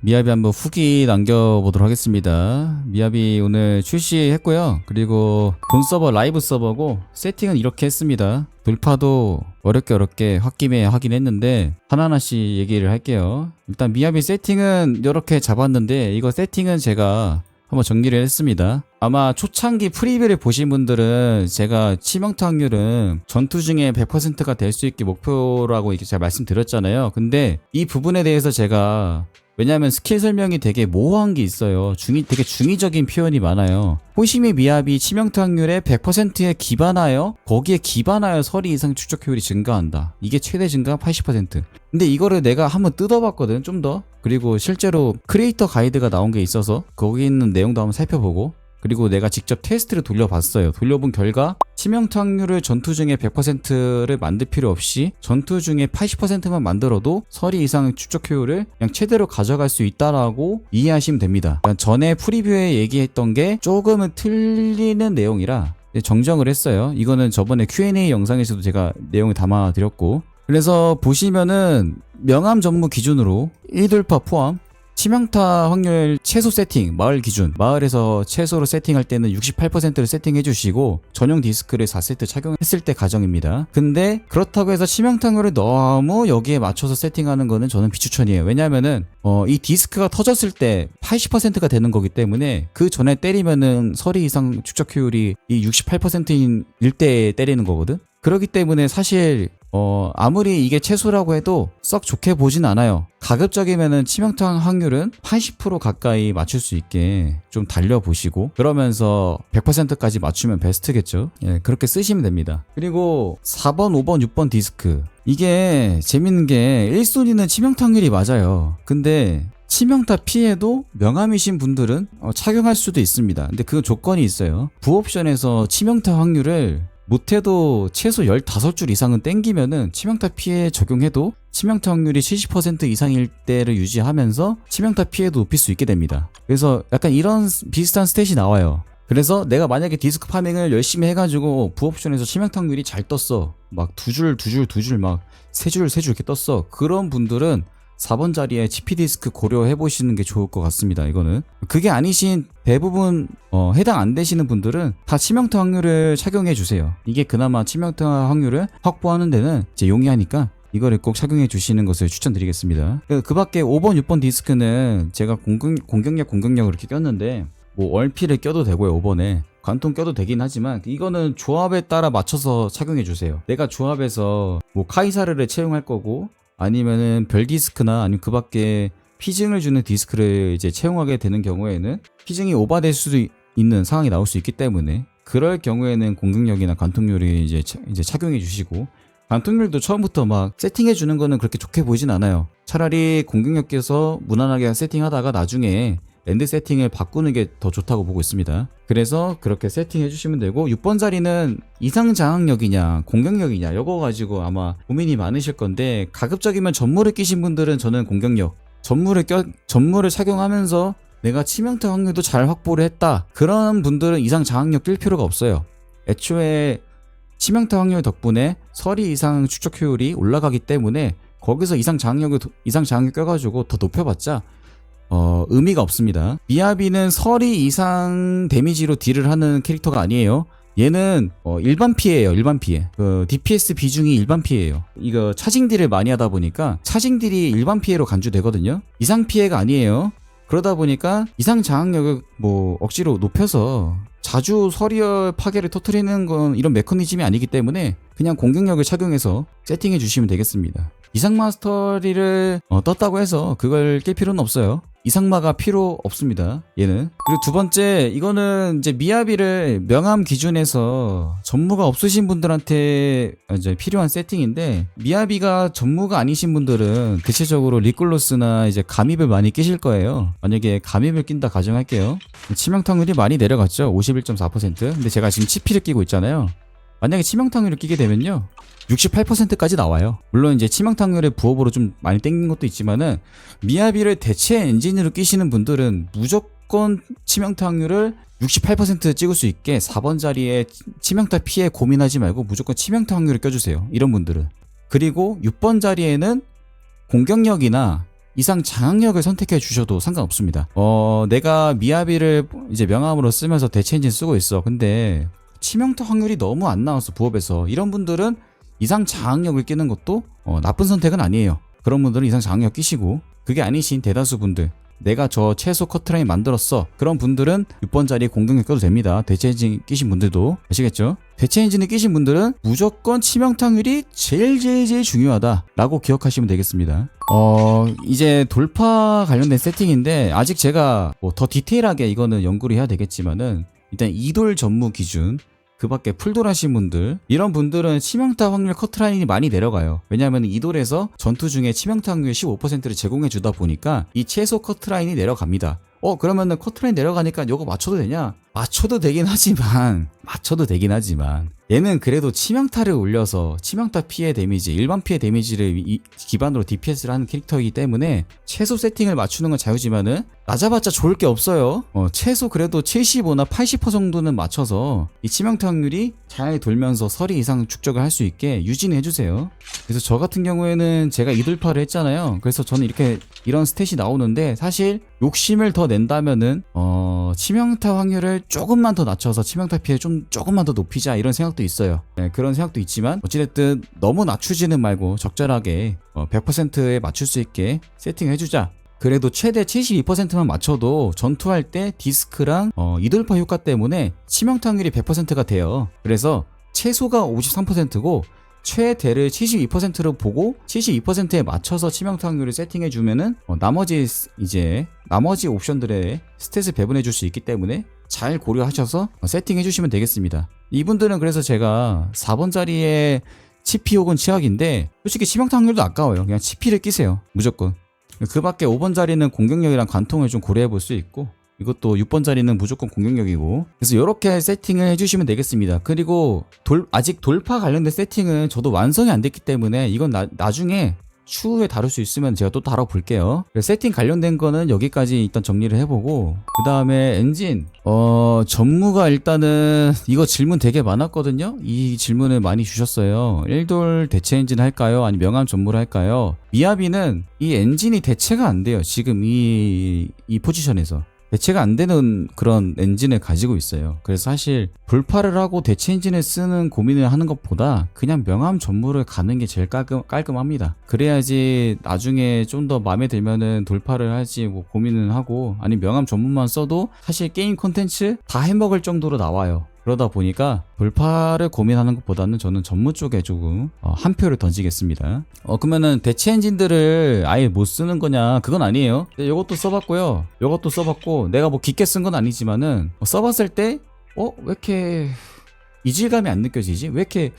미아비 한번 후기 남겨보도록 하겠습니다. 미아비 오늘 출시했고요. 그리고 본 서버 라이브 서버고 세팅은 이렇게 했습니다. 돌파도 어렵게 어렵게 홧김에 하긴 했는데 하나하나씩 얘기를 할게요. 일단 미아비 세팅은 이렇게 잡았는데 이거 세팅은 제가 한번 정리를 했습니다. 아마 초창기 프리뷰를 보신 분들은 제가 치명타 확률은 전투 중에 100%가 될 수 있게 목표라고 이렇게 제가 말씀드렸잖아요. 근데 이 부분에 대해서 제가 왜냐하면 스킬 설명이 되게 모호한 게 있어요. 중이 되게 중의적인 표현이 많아요. 호시미 미압이 치명타 확률의 100%에 기반하여 거기에 기반하여 서리 이상 추적 효율이 증가한다. 이게 최대 증가 80%. 근데 이거를 내가 한번 뜯어봤거든 좀 더. 그리고 실제로 크리에이터 가이드가 나온 게 있어서 거기 있는 내용도 한번 살펴보고 그리고 내가 직접 테스트를 돌려봤어요. 돌려본 결과 치명타 확률을 전투 중에 100%를 만들 필요 없이 전투 중에 80%만 만들어도 서리 이상 추적 효율을 그냥 최대로 가져갈 수 있다라고 이해하시면 됩니다. 그러니까 전에 프리뷰에 얘기했던 게 조금은 틀리는 내용이라 정정을 했어요. 이거는 저번에 Q&A 영상에서도 제가 내용을 담아드렸고 그래서 보시면은 명암 전무 기준으로 1돌파 포함 치명타 확률 최소 세팅, 마을 기준. 마을에서 최소로 세팅할 때는 68%를 세팅해 주시고 전용 디스크를 4세트 착용했을 때 가정입니다. 근데 그렇다고 해서 치명타 확률을 너무 여기에 맞춰서 세팅하는 거는 저는 비추천이에요. 왜냐면은 어, 이 디스크가 터졌을 때 80%가 되는 거기 때문에 그 전에 때리면은 서리 이상 축적 효율이 이 68%인 일대에 때리는 거거든. 그렇기 때문에 사실 어, 아무리 이게 최소라고 해도 썩 좋게 보진 않아요. 가급적이면은 치명타 확률은 80% 가까이 맞출 수 있게 좀 달려보시고 그러면서 100%까지 맞추면 베스트겠죠. 예, 그렇게 쓰시면 됩니다. 그리고 4번, 5번, 6번 디스크. 이게 재밌는 게 1순위는 치명타 확률이 맞아요. 근데 치명타 피해도 명암이신 분들은 어, 착용할 수도 있습니다. 근데 그 조건이 있어요. 부옵션에서 치명타 확률을 못해도 최소 15줄 이상은 땡기면은 치명타 피해 적용해도 치명타 확률이 70% 이상일 때를 유지하면서 치명타 피해도 높일 수 있게 됩니다. 그래서 약간 이런 비슷한 스탯이 나와요. 그래서 내가 만약에 디스크 파밍을 열심히 해가지고 부옵션에서 치명타 확률이 잘 떴어. 막 두 줄, 두 줄, 두 줄, 막 세 줄, 세 줄 이렇게 떴어. 그런 분들은 4번 자리에 GP 디스크 고려해 보시는 게 좋을 것 같습니다. 이거는 그게 아니신 대부분 어, 해당 안 되시는 분들은 다 치명타 확률을 착용해 주세요. 이게 그나마 치명타 확률을 확보하는 데는 이제 용이하니까 이거를 꼭 착용해 주시는 것을 추천드리겠습니다. 그, 그 밖에 5번, 6번 디스크는 제가 공격, 공격력, 공격력을 이렇게 꼈는데 뭐 얼피를 껴도 되고요, 5번에. 관통 껴도 되긴 하지만 이거는 조합에 따라 맞춰서 착용해 주세요. 내가 조합에서 뭐 카이사르를 채용할 거고 아니면은 별 디스크나 아니면 그 밖에 피증을 주는 디스크를 이제 채용하게 되는 경우에는 피증이 오버될 수도 이- 있는 상황이 나올 수 있기 때문에 그럴 경우에는 공격력이나 관통률이 이제 차- 이제 착용해 주시고 관통률도 처음부터 막 세팅해 주는 거는 그렇게 좋게 보이진 않아요. 차라리 공격력께서 무난하게 세팅하다가 나중에 랜드 세팅을 바꾸는 게 더 좋다고 보고 있습니다. 그래서 그렇게 세팅해 주시면 되고 6번 자리는 이상 장악력이냐 공격력이냐 이거 가지고 아마 고민이 많으실 건데 가급적이면 전무를 끼신 분들은 저는 공격력 전무를 껴 전무를 착용하면서 내가 치명타 확률도 잘 확보를 했다 그런 분들은 이상 장악력 낄 필요가 없어요 애초에 치명타 확률 덕분에 서리 이상 추적 효율이 올라가기 때문에 거기서 이상 장악력을 도- 이상 장악력 껴가지고 더 높여봤자 어, 의미가 없습니다. 미야비는 서리 이상 데미지로 딜을 하는 캐릭터가 아니에요. 얘는 어, 일반 피해예요. 일반 피해. 그 DPS 비중이 일반 피해예요. 이거 차징 딜을 많이 하다 보니까 차징 딜이 일반 피해로 간주되거든요. 이상 피해가 아니에요. 그러다 보니까 이상 장악력을 뭐 억지로 높여서 자주 서리열 파괴를 터트리는 건 이런 메커니즘이 아니기 때문에 그냥 공격력을 착용해서 세팅해 주시면 되겠습니다. 이상 마스터리를 어, 떴다고 해서 그걸 깰 필요는 없어요. 이상마가 필요 없습니다. 얘는. 그리고 두 번째, 이거는 이제 미야비를 명함 기준에서 전무가 없으신 분들한테 이제 필요한 세팅인데, 미야비가 전무가 아니신 분들은 대체적으로 리콜로스나 이제 감입을 많이 끼실 거예요. 만약에 감입을 낀다 가정할게요. 치명타률이 많이 내려갔죠. 51.4%. 근데 제가 지금 치피를 끼고 있잖아요. 만약에 치명타률을 끼게 되면요. 68%까지 나와요. 물론 이제 치명타률의 부업으로 좀 많이 땡긴 것도 있지만은 미야비를 대체 엔진으로 끼시는 분들은 무조건 치명타 확률을 68% 찍을 수 있게 4번 자리에 치- 치명타 피해 고민하지 말고 무조건 치명타 확률을 껴주세요. 이런 분들은. 그리고 6번 자리에는 공격력이나 이상 장악력을 선택해 주셔도 상관없습니다. 어, 내가 미야비를 이제 명함으로 쓰면서 대체 엔진 쓰고 있어. 근데 치명타 확률이 너무 안 나와서 부업에서 이런 분들은 이상 장악력을 끼는 것도 어, 나쁜 선택은 아니에요. 그런 분들은 이상 장악력 끼시고 그게 아니신 대다수 분들 내가 저 최소 커트라인 만들었어. 그런 분들은 6번 자리에 공격력 껴도 됩니다. 대체 엔진 끼신 분들도 아시겠죠? 대체 엔진을 끼신 분들은 무조건 치명타율이 제일 제일 제일 중요하다 라고 기억하시면 되겠습니다. 어 이제 돌파 관련된 세팅인데 아직 제가 뭐 더 디테일하게 이거는 연구를 해야 되겠지만은 일단 이돌 전무 기준 그 밖에 풀돌 하신 분들 이런 분들은 치명타 확률 커트라인이 많이 내려가요. 왜냐하면 이돌에서 전투 중에 치명타 확률 15%를 제공해 주다 보니까 이 최소 커트라인이 내려갑니다. 어 그러면은 커트라인 내려가니까 이거 맞춰도 되냐? 맞춰도 되긴 하지만 맞춰도 되긴 하지만 얘는 그래도 치명타를 올려서 치명타 피해 데미지 일반 피해 데미지를 이- 기반으로 DPS를 하는 캐릭터이기 때문에 최소 세팅을 맞추는 건 자유지만은 낮아봤자 좋을 게 없어요. 어, 최소 그래도 75나 80% 정도는 맞춰서 이 치명타 확률이 잘 돌면서 서리 이상 축적을 할 수 있게 유지는 해주세요. 그래서 저 같은 경우에는 제가 이돌파를 했잖아요. 그래서 저는 이렇게 이런 스탯이 나오는데 사실 욕심을 더 낸다면은 어 치명타 확률을 조금만 더 낮춰서 치명타 피해 좀 조금만 더 높이자 이런 생각도 있어요. 네, 그런 생각도 있지만 어찌됐든 너무 낮추지는 말고 적절하게 어, 100%에 맞출 수 있게 세팅해주자 그래도 최대 72%만 맞춰도 전투할 때 디스크랑 어, 이돌파 효과 때문에 치명타 확률이 100%가 돼요 그래서 최소가 53%고 최대를 72%로 보고 72%에 맞춰서 치명타 확률을 세팅해 주면은 어, 나머지 스- 이제 나머지 옵션들의 스탯을 배분해 줄 수 있기 때문에 잘 고려하셔서 어, 세팅해 주시면 되겠습니다. 이분들은 그래서 제가 4번 자리에 치피 혹은 치약인데 솔직히 치명타 확률도 아까워요. 그냥 치피를 끼세요. 무조건. 그 밖에 5번 자리는 공격력이랑 관통을 좀 고려해 볼 수 있고 이것도 6번 자리는 무조건 공격력이고. 그래서 이렇게 세팅을 해주시면 되겠습니다. 그리고 돌, 아직 돌파 관련된 세팅은 저도 완성이 안 됐기 때문에 이건 나, 나중에 추후에 다룰 수 있으면 제가 또 다뤄볼게요. 세팅 관련된 거는 여기까지 일단 정리를 해보고 그 다음에 엔진. 어 전무가 일단은 이거 질문 되게 많았거든요? 이 질문을 많이 주셨어요. 1돌 대체 엔진 할까요? 아니 명함 전무를 할까요? 미야비는 이 엔진이 대체가 안 돼요 지금 이, 이 포지션에서 대체가 안 되는 그런 엔진을 가지고 있어요. 그래서 사실 돌파를 하고 대체 엔진을 쓰는 고민을 하는 것보다 그냥 명함 전무를 가는 게 제일 깔끔, 깔끔 합니다. 그래야지 나중에 좀 더 마음에 들면은 돌파를 할지 뭐 고민은 하고 아니 명함 전무만 써도 사실 게임 콘텐츠 다 해먹을 정도로 나와요. 그러다 보니까 돌파를 고민하는 것보다는 저는 전무 쪽에 조금 어, 한 표를 던지겠습니다. 어 그러면은 대체 엔진들을 아예 못 쓰는 거냐? 그건 아니에요. 네, 요것도 써봤고요. 요것도 써봤고 내가 뭐 깊게 쓴 건 아니지만은 어, 써봤을 때 어 왜 이렇게 이질감이 안 느껴지지? 왜 이렇게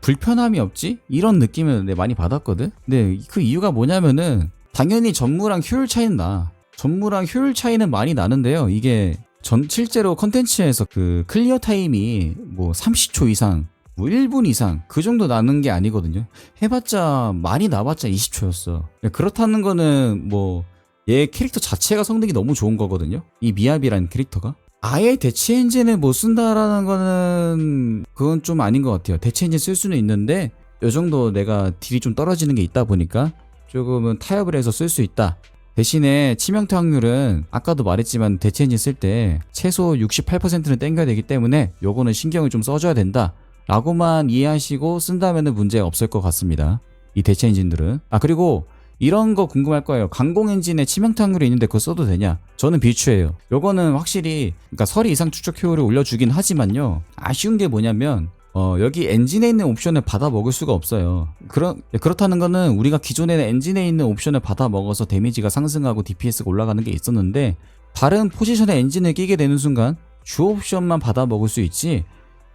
불편함이 없지? 이런 느낌을 내 많이 받았거든. 근데 그 이유가 뭐냐면은 당연히 전무랑 효율 차이는 나. 전무랑 효율 차이는 많이 나는데요. 이게 전 실제로 컨텐츠에서 그 클리어 타임이 뭐 30초 이상 뭐 1분 이상 그 정도 나는 게 아니거든요. 해봤자 많이 나봤자 20초였어. 그렇다는 거는 뭐 얘 캐릭터 자체가 성능이 너무 좋은 거거든요. 이 미야비라는 캐릭터가. 아예 대체 엔진을 못 쓴다라는 거는 그건 좀 아닌 것 같아요. 대체 엔진 쓸 수는 있는데 요 정도 내가 딜이 좀 떨어지는 게 있다 보니까 조금은 타협을 해서 쓸 수 있다. 대신에 치명타 확률은 아까도 말했지만 대체 엔진 쓸 때 최소 68%는 땡겨야 되기 때문에 요거는 신경을 좀 써줘야 된다. 라고만 이해하시고 쓴다면 문제 없을 것 같습니다. 이 대체 엔진들은. 아, 그리고 이런 거 궁금할 거예요. 강공 엔진에 치명타 확률이 있는데 그거 써도 되냐? 저는 비추예요. 요거는 확실히, 그러니까 서리 이상 추적 효율을 올려주긴 하지만요. 아쉬운 게 뭐냐면, 어, 여기 엔진에 있는 옵션을 받아 먹을 수가 없어요. 그렇, 그렇다는 거는 우리가 기존에 엔진에 있는 옵션을 받아 먹어서 데미지가 상승하고 DPS가 올라가는 게 있었는데, 다른 포지션에 엔진을 끼게 되는 순간, 주 옵션만 받아 먹을 수 있지,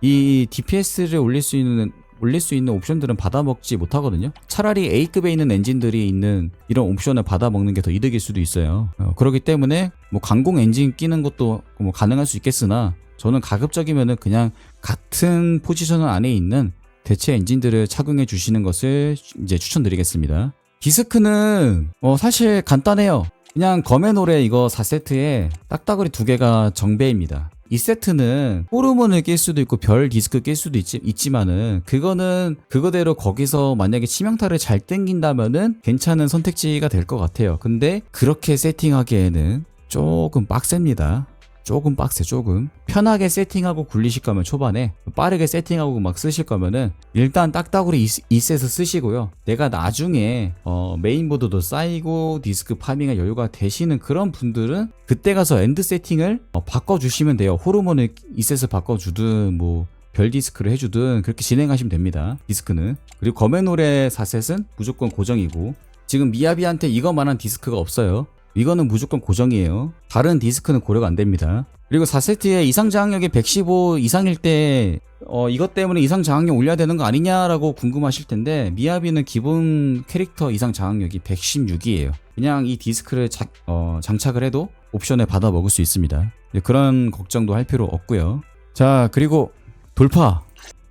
이 DPS를 올릴 수 있는 올릴 수 있는 옵션들은 받아먹지 못하거든요. 차라리 A급에 있는 엔진들이 있는 이런 옵션을 받아먹는 게 더 이득일 수도 있어요. 어, 그렇기 때문에 뭐 강공 엔진 끼는 것도 뭐 가능할 수 있겠으나 저는 가급적이면은 그냥 같은 포지션 안에 있는 대체 엔진들을 착용해 주시는 것을 이제 추천드리겠습니다. 디스크는 어 사실 간단해요. 그냥 노래 이거 4세트에 딱따구리 두 개가 정배입니다. 이 세트는 호르몬을 낄 수도 있고 별 디스크 낄 수도 있지, 있지 만은 그거는 그거대로 거기서 만약에 치명타를 잘 땡긴다면은 괜찮은 선택지가 될 것 같아요. 근데 그렇게 세팅하기에는 조금 빡셉니다. 조금 빡세 조금. 편하게 세팅하고 굴리실 거면 초반에 빠르게 세팅하고 막 쓰실 거면은 일단 딱딱으로 이, 이 셋을 쓰시고요. 내가 나중에 어, 메인보드도 쌓이고 디스크 파밍할 여유가 되시는 그런 분들은 그때 가서 엔드 세팅을 어, 바꿔주시면 돼요. 호르몬을 이 셋을 바꿔주든 뭐별 디스크를 해주든 그렇게 진행하시면 됩니다. 디스크는. 그리고 검의 노래 4셋은 무조건 고정이고. 지금 미야비한테 이거만한 디스크가 없어요 이거는 무조건 고정이에요. 다른 디스크는 고려가 안 됩니다. 그리고 4세트에 이상 저항력이 115 이상일 때, 어, 이것 때문에 이상 저항력 올려야 되는 거 아니냐라고 궁금하실 텐데, 미야비는 기본 캐릭터 이상 저항력이 116이에요. 그냥 이 디스크를 자- 어, 장착을 해도 옵션에 받아 먹을 수 있습니다. 그런 걱정도 할 필요 없고요. 자, 그리고 돌파.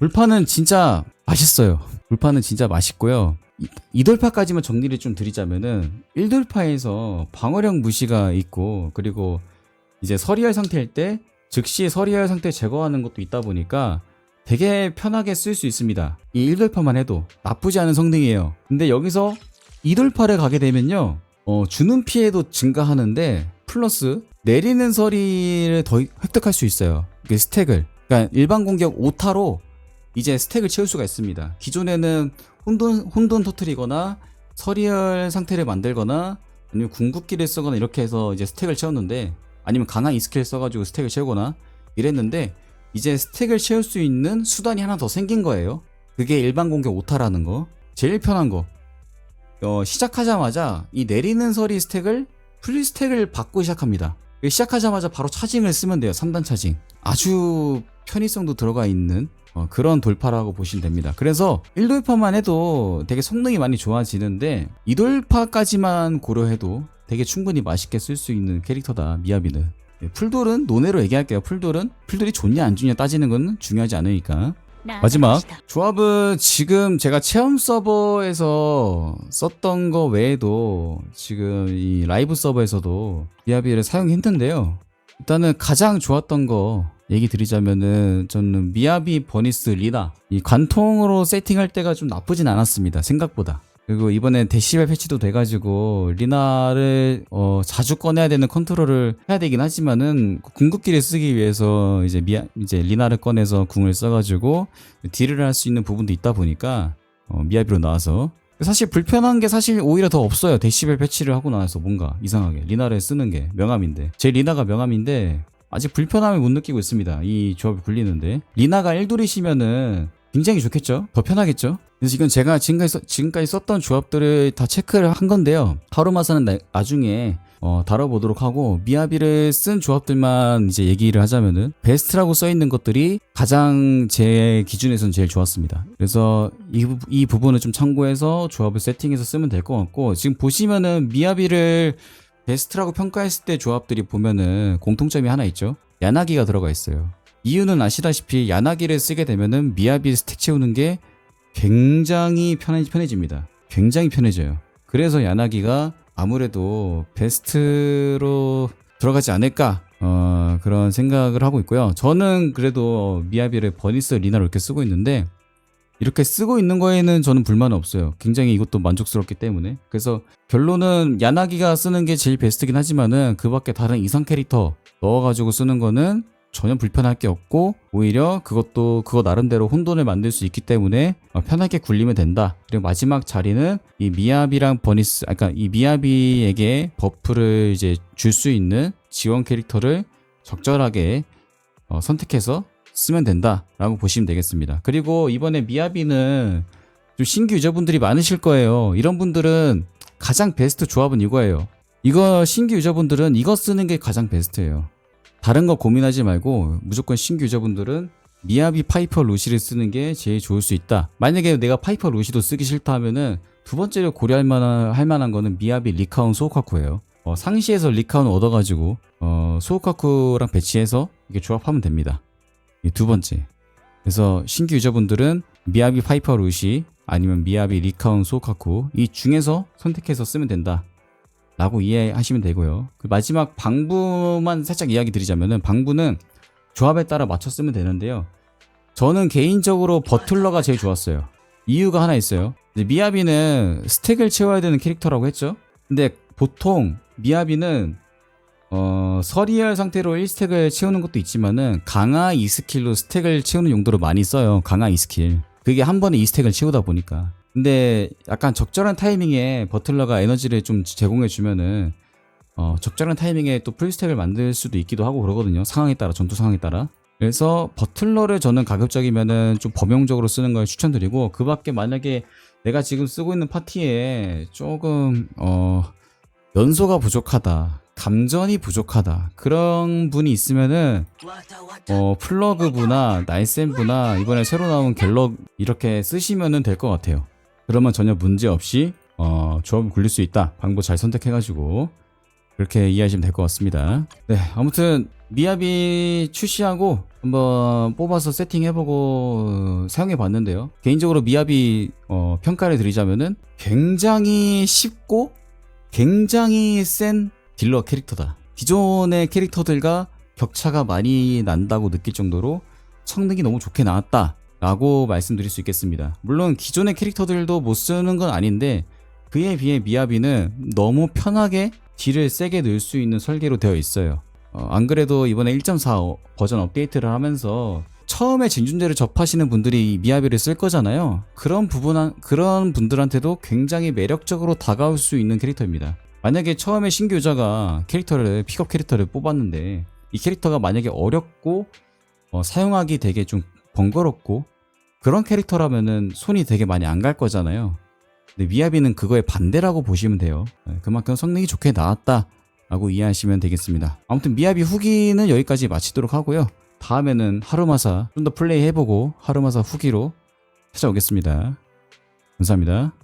돌파는 진짜 맛있어요. 돌파는 진짜 맛있고요. 이- 이돌파까지만 정리를 좀 드리자면은 1돌파에서 방어력 무시가 있고 그리고 이제 서리할 상태일 때 즉시 서리할 상태 제거하는 것도 있다 보니까 되게 편하게 쓸 수 있습니다. 이 1돌파만 해도 나쁘지 않은 성능이에요. 근데 여기서 2돌파를 가게 되면요. 어, 주는 피해도 증가하는데 플러스 내리는 서리를 더 획득할 수 있어요. 그 스택을. 그러니까 일반 공격 5타로 이제 스택을 채울 수가 있습니다. 기존에는 혼돈 혼돈 터트리거나 서리얼 상태를 만들거나 아니면 궁극기를 쓰거나 이렇게 해서 이제 스택을 채웠는데 아니면 강한 이스킬 써가지고 스택을 채우거나 이랬는데 이제 스택을 채울 수 있는 수단이 하나 더 생긴 거예요. 그게 일반 공격 오타라는 거. 제일 편한 거. 어, 시작하자마자 이 내리는 서리 스택을 풀 스택을 받고 시작합니다. 시작하자마자 바로 차징을 쓰면 돼요. 3단 차징. 아주 편의성도 들어가 있는 어, 그런 돌파라고 보시면 됩니다. 그래서 1돌파만 해도 되게 성능이 많이 좋아지는데 2돌파까지만 고려해도 되게 충분히 맛있게 쓸 수 있는 캐릭터다 미야비는 예, 풀돌은 논외로 얘기할게요 풀돌은. 풀돌이 좋냐 안 좋냐 따지는 건 중요하지 않으니까. 마지막. 조합은 지금 제가 체험 서버에서 썼던 거 외에도 지금 이 라이브 서버에서도 미야비를 사용했는데요. 일단은 가장 좋았던 거 얘기 드리자면은 저는 미야비 버니스 리나 이 관통으로 세팅할 때가 좀 나쁘진 않았습니다 생각보다. 그리고 이번에 데시벨 패치도 돼가지고 리나를 어, 자주 꺼내야 되는 컨트롤을 해야 되긴 하지만은 궁극기를 쓰기 위해서 이제 미야 이제 리나를 꺼내서 궁을 써가지고 딜을 할 수 있는 부분도 있다 보니까 어, 미야비로 나와서. 사실 불편한 게 사실 오히려 더 없어요 데시벨 패치를 하고 나서 뭔가 이상하게. 리나를 쓰는 게 명함인데. 제 리나가 명함인데 아직 불편함을 못 느끼고 있습니다. 이 조합이 굴리는데 리나가 1돌이시면은 굉장히 좋겠죠? 더 편하겠죠? 그래서 이건 제가 지금까지, 써- 지금까지 썼던 조합들을 다 체크를 한 건데요. 하루마사는 나, 나중에 어, 다뤄보도록 하고 미야비를 쓴 조합들만 이제 얘기를 하자면은 베스트라고 써 있는 것들이 가장 제 기준에서는 제일 좋았습니다. 그래서 이, 부- 이 부분을 좀 참고해서 조합을 세팅해서 쓰면 될 것 같고 지금 보시면은 미야비를 베스트라고 평가했을 때 조합들이 보면은 공통점이 하나 있죠. 야나기가 들어가 있어요. 이유는 아시다시피 야나기를 쓰게 되면은 미야비 스택 채우는 게 굉장히 편해, 편해집니다. 굉장히 편해져요. 그래서 야나기가 아무래도 베스트로 들어가지 않을까 어, 그런 생각을 하고 있고요. 저는 그래도 미야비를 버니스 리나로 이렇게 쓰고 있는데 이렇게 쓰고 있는 거에는 저는 불만은 없어요. 굉장히 이것도 만족스럽기 때문에. 그래서 결론은 야나기가 쓰는 게 제일 베스트긴 하지만은 그 밖에 다른 이상 캐릭터 넣어가지고 쓰는 거는 전혀 불편할 게 없고 오히려 그것도 그거 나름대로 혼돈을 만들 수 있기 때문에 어, 편하게 굴리면 된다. 그리고 마지막 자리는 이 미야비랑 버니스, 아까 그러니까 이 미야비에게 버프를 이제 줄 수 있는 지원 캐릭터를 적절하게 어, 선택해서 쓰면 된다라고 보시면 되겠습니다. 그리고 이번에 미야비는 좀 신규 유저분들이 많으실 거예요. 이런 분들은 가장 베스트 조합은 이거예요. 이거 신규 유저분들은 이거 쓰는 게 가장 베스트예요. 다른 거 고민하지 말고 무조건 신규 유저분들은 미야비 파이퍼 루시를 쓰는 게 제일 좋을 수 있다. 만약에 내가 파이퍼 루시도 쓰기 싫다 하면은 두 번째로 고려할 만한 할 만한 거는 미야비 리카운 소카쿠예요. 어, 상시에서 리카운 얻어가지고 어, 소카쿠랑 배치해서 이게 조합하면 됩니다. 이두 번째. 그래서 신규 유저분들은 미야비 파이퍼 루시 아니면 미야비 리카운 소카쿠 이 중에서 선택해서 쓰면 된다. 라고 이해하시면 되고요. 그 마지막 방부만 살짝 이야기 드리자면은 방부는 조합에 따라 맞춰 쓰면 되는데요. 저는 개인적으로 버틀러가 제일 좋았어요. 이유가 하나 있어요. 미야비는 스택을 채워야 되는 캐릭터라고 했죠. 근데 보통 미야비는 어, 서리얼 상태로 1스택을 채우는 것도 있지만은 강화 2스킬로 스택을 채우는 용도로 많이 써요. 강화 2스킬. 그게 한 번에 2스택을 채우다 보니까. 근데 약간 적절한 타이밍에 버틀러가 에너지를 좀 제공해 주면은 어, 적절한 타이밍에 또 풀스택을 만들 수도 있기도 하고 그러거든요. 상황에 따라 전투 상황에 따라. 그래서 버틀러를 저는 가급적이면은 좀 범용적으로 쓰는 걸 추천드리고 그 밖에 만약에 내가 지금 쓰고 있는 파티에 조금 어 연소가 부족하다. 감전이 부족하다. 그런 분이 있으면은 어 플러그부나 나이센부나 이번에 새로 나온 갤럭 이렇게 쓰시면은 될 것 같아요. 그러면 전혀 문제 없이 어 조합을 굴릴 수 있다. 방법 잘 선택해가지고 그렇게 이해하시면 될 것 같습니다. 네, 아무튼 미야비 출시하고 한번 뽑아서 세팅해보고 사용해봤는데요. 개인적으로 미야비 어, 평가를 드리자면은 굉장히 쉽고 굉장히 센 딜러 캐릭터다. 기존의 캐릭터들과 격차가 많이 난다고 느낄 정도로 성능이 너무 좋게 나왔다. 라고 말씀드릴 수 있겠습니다. 물론 기존의 캐릭터들도 못 쓰는 건 아닌데 그에 비해 미야비는 너무 편하게 딜을 세게 넣을 수 있는 설계로 되어 있어요. 어, 안 그래도 이번에 1.4 버전 업데이트를 하면서 처음에 진준제를 접하시는 분들이 이 미야비를 쓸 거잖아요. 그런 부분 그런 분들한테도 굉장히 매력적으로 다가올 수 있는 캐릭터입니다. 만약에 처음에 신규 유저가 캐릭터를 픽업 캐릭터를 뽑았는데 이 캐릭터가 만약에 어렵고 어, 사용하기 되게 좀 번거롭고 그런 캐릭터라면은 손이 되게 많이 안 갈 거잖아요. 근데 미야비는 그거의 반대라고 보시면 돼요. 네, 그만큼 성능이 좋게 나왔다 라고 이해하시면 되겠습니다. 아무튼 미야비 후기는 여기까지 마치도록 하고요. 다음에는 하루마사 좀 더 플레이 해보고 하루마사 후기로 찾아오겠습니다. 감사합니다.